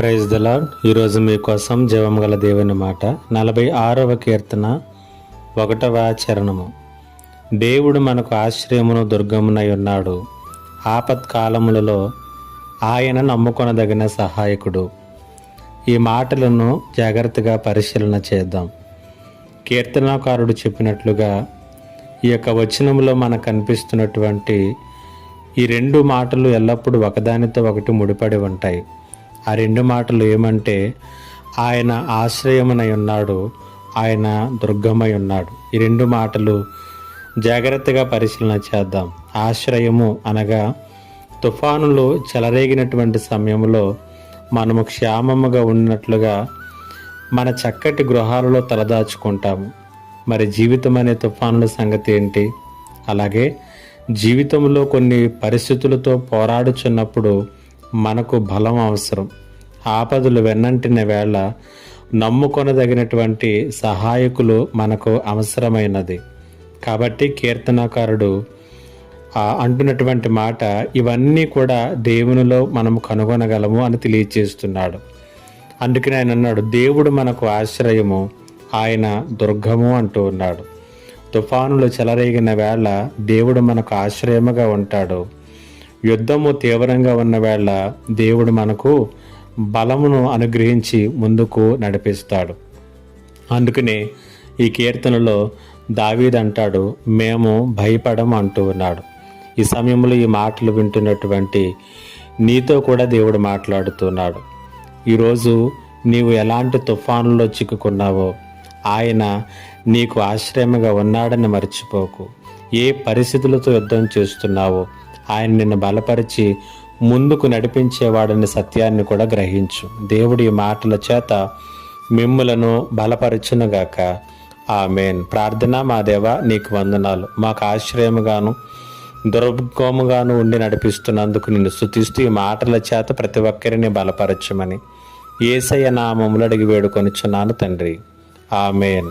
Praise the lord ఈరోజు మీకోసం జీవం గల దేవుని మాట. నలభై ఆరవ కీర్తన ఒకటవ చరణము. దేవుడు మనకు ఆశ్రయమును దుర్గమునై ఉన్నాడు. ఆపత్కాలములలో ఆయన నమ్ముకొనదగిన సహాయకుడు. ఈ మాటలను జాగ్రత్తగా పరిశీలన చేద్దాం. కీర్తనాకారుడు చెప్పినట్లుగా ఈ యొక్క వచనంలో మనకు కనిపిస్తున్నటువంటి ఈ రెండు మాటలు ఎల్లప్పుడూ ఒకదానితో ఒకటి ముడిపడి ఉంటాయి. ఆ రెండు మాటలు ఏమంటే ఆయన ఆశ్రయమునై ఉన్నాడు ఆయన దుర్గమై ఉన్నాడు. ఈ రెండు మాటలు జాగ్రత్తగా పరిశీలన చేద్దాం. ఆశ్రయము అనగా తుఫానులు చెలరేగినటువంటి సమయంలో మనము క్షేమముగా ఉన్నట్లుగా మన చక్కటి గృహాలలో తలదాచుకుంటాము. మరి జీవితం అనే తుఫానుల సంగతి ఏంటి? అలాగే జీవితంలో కొన్ని పరిస్థితులతో పోరాడుచున్నప్పుడు మనకు బలం అవసరం. ఆపదలు వెన్నంటిన వేళ నమ్ముకొనదగినటువంటి సహాయకులు మనకు అవసరమైనది. కాబట్టి కీర్తనకారుడు అంటున్నటువంటి మాట ఇవన్నీ కూడా దేవునిలో మనం కనుగొనగలము అని తెలియచేస్తున్నాడు. అందుకని ఆయన అన్నాడు దేవుడు మనకు ఆశ్రయము ఆయన దుర్గము అంటూ ఉన్నాడు. తుఫానులు చెలరేగిన వేళ దేవుడు మనకు ఆశ్రయముగా ఉంటాడు. యుద్ధము తీవ్రంగా ఉన్న వేళ దేవుడు మనకు బలమును అనుగ్రహించి ముందుకు నడిపిస్తాడు. అందుకనే ఈ కీర్తనలో దావీద్ అంటాడు మేము భయపడము అంటూ ఉన్నాడు. ఈ సమయంలో ఈ మాటలు వింటున్నటువంటి నీతో కూడా దేవుడు మాట్లాడుతున్నాడు ఈరోజు నీవు ఎలాంటి తుఫానుల్లో చిక్కుకున్నావో ఆయన నీకు ఆశ్రయముగా ఉన్నాడని మర్చిపోకు. ఏ పరిస్థితులతో యుద్ధం చేస్తున్నావో ఆయన నిన్ను బలపరిచి ముందుకు నడిపించేవాడని సత్యాన్ని కూడా గ్రహించు. దేవుడి మాటల చేత మిమ్ములను బలపరచునుగాక. ఆమెన్. ప్రార్థన మా దేవ నీకు వందనాలు. మాకు ఆశ్రయముగాను దుర్గముగాను ఉండి నడిపిస్తున్నందుకు నిన్ను స్థుతిస్తూ ఈ మాటల చేత ప్రతి ఒక్కరిని బలపరచమని. ఏసయ్య నామములు అడిగి వేడుకొనిచున్నాను తండ్రి. ఆమెన్.